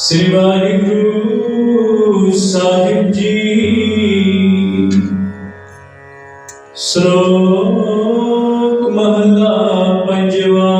سری گرو صاحب جی۔ سلوک محلہ پنجوا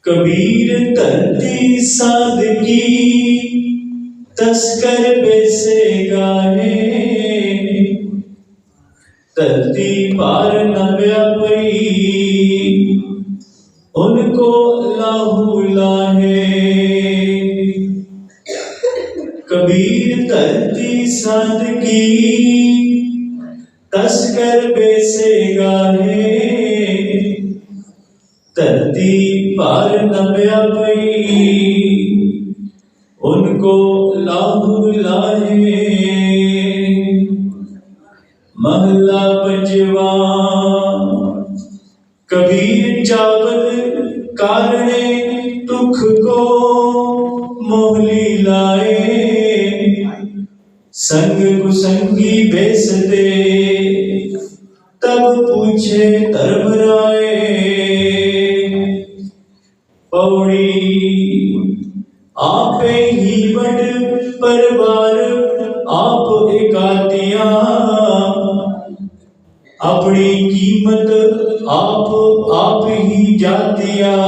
کبیر تنتی سادگی جی۔ تسکر بے گانے۔ تلتی پار نہ بھولا ہے کبیر کرتی سادگی تسکر بیسے گا ہے ترتی پار نبیا پئی ان کو لا بھولا ہے محلہ پنجواں کبیر چاول کار مولی لائے، سنگ کو سنگی بیستے۔ تب پوچھے ترب رائے۔ پوڑی آپ ہی بڑ پروار، آپ اکاتیاں۔ اپنی قیمت آپ آپ ہی جاتیاں۔